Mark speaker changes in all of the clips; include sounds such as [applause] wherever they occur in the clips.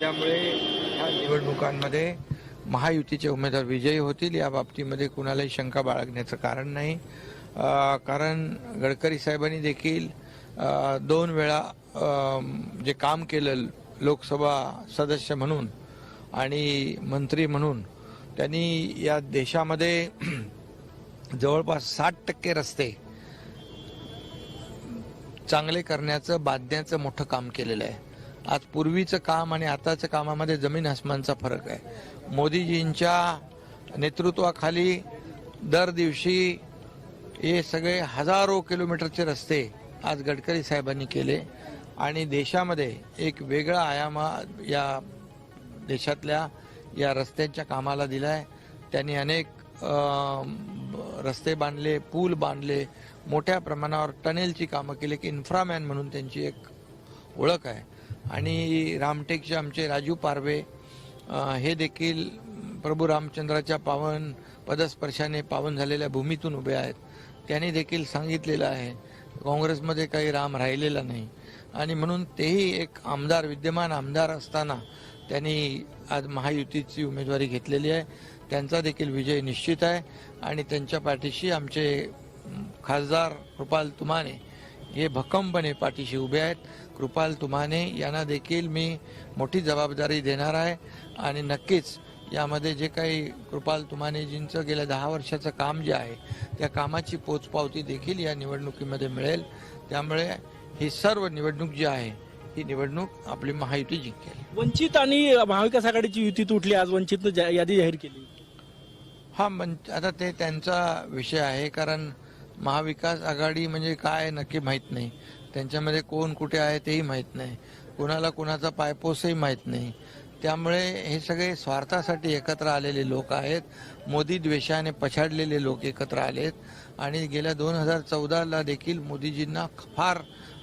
Speaker 1: त्यामुळे ह्या निवडणुकांमध्ये महायुतीचे उमेदवार विजयी होतील या बाबतीमध्ये कुणालाही शंका बाळगण्याचं कारण नाही. कारण गडकरी साहेबांनी देखील दोन वेळा जे काम केलं लोकसभा सदस्य म्हणून आणि मंत्री म्हणून त्यांनी या देशामध्ये [clears throat] जवळपास साठ टक्के रस्ते चांगले करण्याचं बांधण्याचं मोठं काम केलेलं आहे. आज पूर्वीचं काम आणि आताचं कामामध्ये जमीन आसमानचा फरक आहे. मोदीजींच्या नेतृत्वाखाली दर दिवशी हे सगळे हजारो किलोमीटरचे रस्ते आज गडकरी साहेबांनी केले आणि देशामध्ये एक वेगळा आयाम या देशातल्या या रस्त्यांच्या कामाला दिला आहे त्यांनी अनेक रस्ते बांधले पूल बांधले मोठ्या प्रमाणावर टनेलची कामं केली की इन्फ्रामॅन म्हणून त्यांची एक ओळख आहे. आणि रामटेकचे आमचे राजू पारवे हे देखील प्रभू रामचंद्राच्या पावन पदस्पर्शाने पावन झालेल्या भूमीतून उभे आहेत. त्यांनी देखील सांगितलेलं आहे काँग्रेसमध्ये काही राम राहिलेला नाही. आणि म्हणून तेही एक आमदार विद्यमान आमदार असताना त्यांनी आज महायुतीची उमेदवारी घेतलेली आहे. त्यांचा देखील विजय निश्चित आहे. आणि त्यांच्या पाठीशी आमचे खासदार कृपाल तुमाने हे भक्कमपणे पाठीशी उभे आहेत. कृपाल तुमाने यांना देखील मी मोठी जबाबदारी देणार आहे. आणि नक्कीच यामध्ये जे काही कृपाल तुमानेजींचं गेल्या दहा वर्षाचं काम जे आहे त्या कामाची पोचपावती देखील या निवडणुकीमध्ये मिळेल. त्यामुळे ही सर्व निवडणूक जी आहे ही निवडणूक आपली महायुती जिंकेल.
Speaker 2: वंचित आणि महाविकास आघाडीची युती तुटली आज वंचितनं जा- यादी जाहीर केली.
Speaker 1: हा आता ते त्यांचा विषय आहे कारण महाविकास आघाडी म्हणजे काय नक्की माहीत नाही. त्यांच्यामध्ये कोण कुठे आहे तेही माहीत नाही. कोणाला कोणाचा पायपोसही माहीत नाही. त्यामुळे हे सगळे स्वार्थासाठी एकत्र आलेले लोक आहेत. मोदी द्वेषाने पछाडलेले लोक एकत्र आलेत. आणि गेल्या दोन हजार चौदाला देखील मोदीजींना फार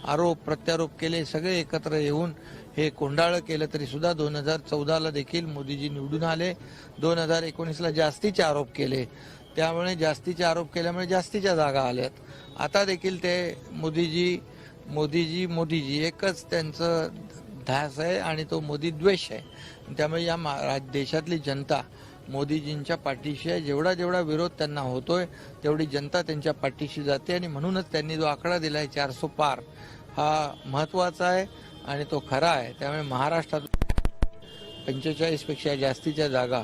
Speaker 1: आरोप प्रत्यारोप केले. सगळे एकत्र येऊन हे कोंडाळं केलं तरी सुद्धा दोन हजार चौदाला देखील मोदीजी निवडून आले. दोन हजार एकोणीसला जास्तीचे आरोप केले. त्यामुळे जास्तीचे आरोप केल्यामुळे जास्तीच्या जागा आल्यात. आता देखील ते मोदीजी मोदीजी मोदीजी एकच त्यांचं ध्यास आहे आणि तो मोदी द्वेष आहे. त्यामुळे या मा- राज- देशातली जनता मोदीजींच्या पाठीशी आहे. जेवढा जेवढा विरोध त्यांना होतोय तेवढी जनता त्यांच्या पाठीशी जाते आणि म्हणूनच त्यांनी जो आकडा दिला आहे चारसो पार हा महत्त्वाचा आहे आणि तो खरा आहे. त्यामुळे महाराष्ट्रात पंचेचाळीसपेक्षा जास्तीच्या जागा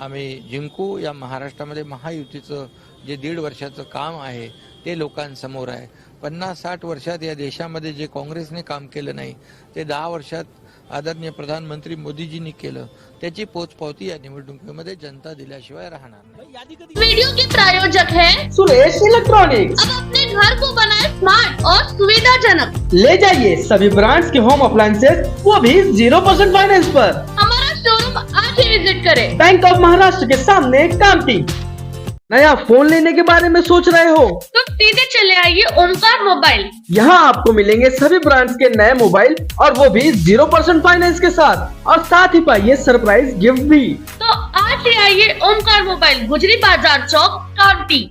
Speaker 1: आम्ही जिंकू या महाराष्ट्रामध्ये महायुतीचं जे दीड वर्षाचं काम आहे ते लोकांसमोर आहे. पन्नास साठ वर्षात या देशामध्ये जे काँग्रेसने काम केलं नाही ते दहा वर्षात आदरणीय प्रधानमंत्री मोदीजींनी केलं त्याची पोचपावती या निवडणुकीमध्ये जनता दिल्याशिवाय राहणार
Speaker 3: वीडियो के प्रायोजक है
Speaker 4: सुरेश इलेक्ट्रॉनिक्स।
Speaker 3: अब अपने घर को बनाए स्मार्ट और सुविधाजनक।
Speaker 4: ले जाइए सभी ब्रांड्स के होम अप्लायंसेस वो भी जीरो परसेंट फाइनेंस पर।
Speaker 3: हमारा शोरूम आज ही विज़िट करें।
Speaker 4: बैंक ऑफ़ महाराष्ट्र के सामने कामटी नया फ़ोन लेने के बारे में सोच रहे हो?
Speaker 3: तो सीधे चले आइए ओमकार मोबाइल।
Speaker 4: यहाँ आपको मिलेंगे सभी ब्रांड्स के नए मोबाइल और वो भी ज़ीरो परसेंट फाइनेंस के साथ। और साथ ही पाइए सरप्राइज़ गिफ्ट भी।
Speaker 3: तो आज ही आइए ओमकार मोबाइल गुजरी बाज़ार चौक कावटी